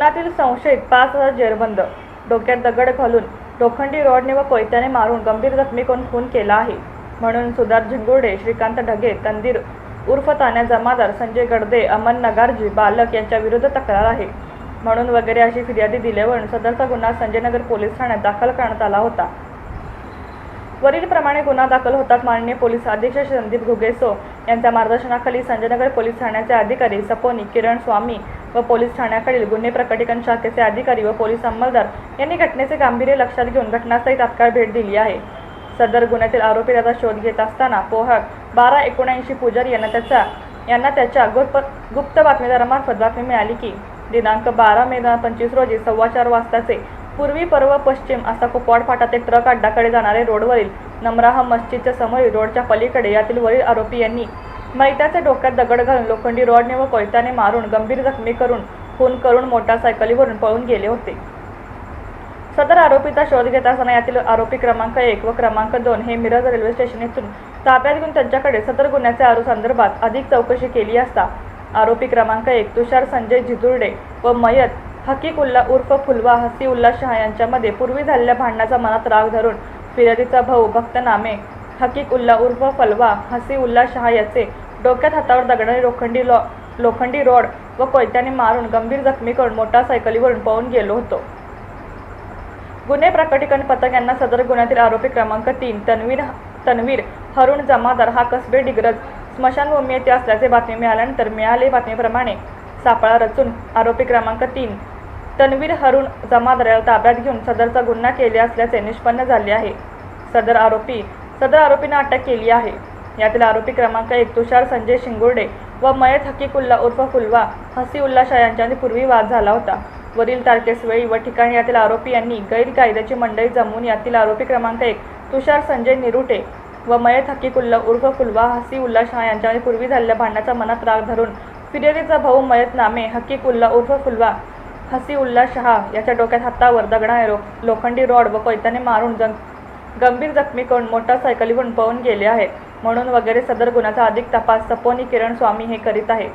कोकणातील संशयित पाच हजार जेरबंद. डोक्यात दगड घालून लोखंडी रॉडने व कोयत्याने मारून गंभीर जखमी करून खून केला आहे? म्हणून सुधार झिंगुर्डे श्रीकांत ढगे तंदीर उर्फ तान्या जमादार संजय गडदे अमन नगारजी बालक यांच्या विरुद्ध तक्रार आहे. म्हणून वगैरे अशी फिर्यादी दिल्यावरून सदरचा गुन्हा संजयनगर पोलीस ठाण्यात दाखल करण्यात आला होता. वरीलप्रमाणे गुन्हा दाखल होतात माननीय पोलीस अधीक्षक संदीप घुगेसो यांच्या मार्गदर्शनाखाली संजयनगर पोलीस ठाण्याचे अधिकारी सपोनी किरण स्वामी व पोलीस ठाण्याकडील गुन्हे प्रकटीकरण शाखेचे अधिकारी व पोलीस अंमलदार यांनी घटनेचे गांभीर्य लक्षात घेऊन घटनास्थळी तात्काळ भेट दिली आहे. सदर गुन्ह्यातील आरोपी त्याचा शोध घेत असताना पोहक बारा एकोणऐंशी पुजारी यांना त्याचा यांना त्याच्या गुप्त गुप्त बातमीदारामार्फत बातमी मिळाली की दिनांक बारा मे दोन पंचवीस रोजी सव्वा चार वाजताचे पूर्वी पर्व पश्चिम असा कुपवाड फाटा ते ट्रक अड्डाकडे जाणारे रोडवरील नमराह मस्जिदच्या समोरील रोडच्या पलीकडे यातील वरील आरोपी यांनी मैत्याच्या डोक्यात दगड घालून लोखंडी रॉडने व कोयत्याने मारून गंभीर जखमी करून खून करून मोटारसायकलीवरून पळून गेले होते. सदर आरोपीचा शोध घेत असताना यातील आरोपी क्रमांक एक व क्रमांक दोन हे मिरज रेल्वे स्टेशन येथून ताब्यात घेऊन त्यांच्याकडे सदर गुन्ह्याच्या आरू संदर्भात अधिक चौकशी केली असता आरोपी क्रमांक एक तुषार संजय झिजुर्डे व मयत हकीक उल्ला उर्फ फुलवा हसी उल्ला शहा यांच्यामध्ये पूर्वी झालेल्या भांडणाचा मनात राग धरून फिर्यादीचा भाऊ भक्त नामे हकीक उल्ला उर्फ फलवा हसी उल्ला शहा याचे डोक्यात हातावर दगडाने लोखंडी लॉ लोखंडी रॉड व कोयत्याने मारून गंभीर जखमी करून मोटारसायकलीवरून पळून गेलो होतो. गुन्हे प्रकटीकरण पथक यांना सदर गुन्ह्यातील आरोपी क्रमांक तीन तन्वीर तन्वीर हरुण जमादार हा कसबे डिग्रज स्मशानभूमी येथे असल्याचे बातमी मिळाल्यानंतर मिळाले बातमीप्रमाणे सापळा रचून आरोपी क्रमांक तीन तन्वीर हरुण जमादाराला ताब्यात घेऊन सदरचा गुन्हा केले असल्याचे निष्पन्न झाले आहे. सदर आरोपी सदर आरोपींना अटक केली आहे. यातील आरोपी क्रमांक एक तुषार संजय शिंगुर्डे व मयत हकीकुल्ला उर्फ फुलवा हसीउल्ला शाह यांच्यामध्ये पूर्वी वाद झाला होता. वरील तारखेस वेळी व ठिकाणी यातील आरोपी यांनी गैरकायद्याची मंडळी जमवून यातील आरोपी क्रमांक एक तुषार संजय निरुटे व मयत हकीकुल्ला उर्फ फुलवा हसीउल्ला शाह यांच्याने पूर्वी झालेल्या भांडणाचा मनात राग धरून फिर्यादीचा भाऊ मयत नामे हकीकुल्ला उर्फ फुलवा हसीउल्ला शहा याच्या डोक्यात हातावर दगडाने रो लोखंडी रॉड व कोयत्याने मारून जं गंभीर जखमी करून मोटारसायकलीवरून पळून गेले आहेत म्हणून वगैरे सदर गुन्ह्याचा अधिक तपास सपोनी किरण स्वामी हे करीत आहे.